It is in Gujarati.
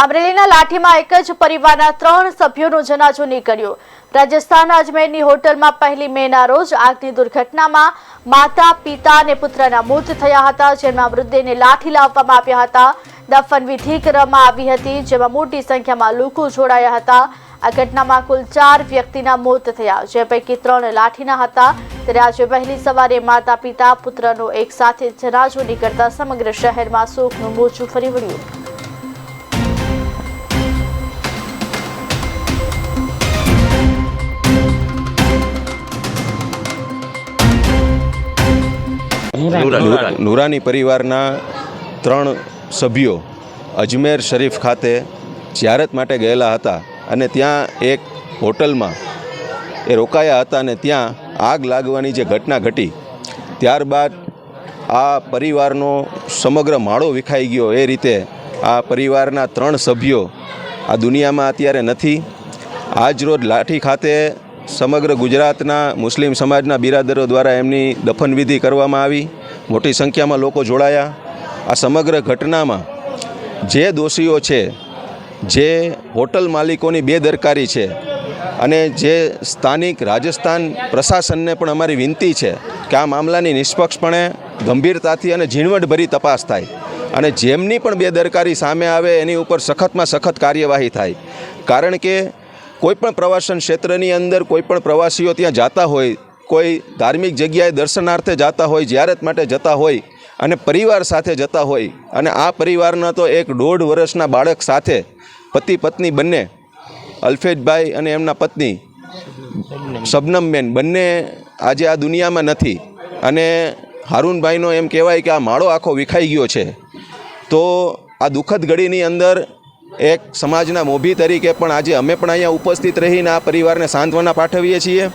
અમરેલીના લાઠીમાં એક જ પરિવારના ત્રણ સભ્યોનો જનાજો નીકળ્યો. રાજસ્થાન અજમેરની હોટલમાં પહેલી મેના રોજ આગની દુર્ઘટનામાં માતા, પિતા અને પુત્રના મોત થયા હતા, જેમાં મૃતદેહને લાઠી લાવવામાં આવ્યા હતા. દફન વિધિ કરવામાં આવી હતી, જેમાં મોટી સંખ્યામાં લોકો જોડાયા હતા. આ ઘટનામાં કુલ ચાર વ્યક્તિના મોત થયા, જે પૈકી ત્રણ લાઠીના હતા. ત્યારે આજે વહેલી સવારે માતા, પિતા, પુત્રનો એક સાથે જનાજો નીકળતા સમગ્ર શહેરમાં શોકનું મોજું ફરી વળ્યું. નુરાની. પરિવારના ત્રણ સભ્યો અજમેર શરીફ ખાતે જ્યારત માટે ગયેલા હતા અને ત્યાં એક હોટલમાં એ રોકાયા હતા અને ત્યાં આગ લાગવાની જે ઘટના ઘટી ત્યારબાદ આ પરિવારનો સમગ્ર માળો વિખાઈ ગયો. એ રીતે આ પરિવારના ત્રણ સભ્યો આ દુનિયામાં અત્યારે નથી. આજરોજ લાઠી ખાતે સમગ્ર ગુજરાતના મુસ્લિમ સમાજના બિરાદરો દ્વારા એમની દફનવિધિ કરવામાં આવી. મોટી સંખ્યામાં લોકો જોડાયા. આ સમગ્ર ઘટનામાં જે દોષીઓ છે, જે હોટલ માલિકોની બેદરકારી છે અને જે સ્થાનિક રાજસ્થાન પ્રશાસનને પણ અમારી વિનંતી છે કે આ મામલાની નિષ્પક્ષપણે, ગંભીરતાથી અને ઝીણવટભરી તપાસ થાય અને જેમની પણ બેદરકારી સામે આવે એની ઉપર સખતમાં સખત કાર્યવાહી થાય. કારણ કે કોઈપણ પ્રવાસન ક્ષેત્રની અંદર કોઈપણ પ્રવાસીઓ ત્યાં જાતા હોય કોઈ ધાર્મિક જગ્યાએ દર્શનાર્થે જતા હોય, જ્યારત માટે જતા હોય અને પરિવાર સાથે જતા હોય અને આ પરિવારના તો એક દોઢ વર્ષના બાળક સાથે પતિ પત્ની બંને, અલ્ફેજભાઈ અને એમના પત્ની, શબનમબેન, બંને આજે આ દુનિયામાં નથી. અને હારૂનભાઈનો એમ કહેવાય કે આ માળો આખો વિખાઈ ગયો છે. તો આ દુઃખદ ઘડીની અંદર એક સમાજના મોભી તરીકે પણ આજે અમે પણ અહીંયા ઉપસ્થિત રહીને આ પરિવારને સાંત્વના પાઠવીએ છીએ.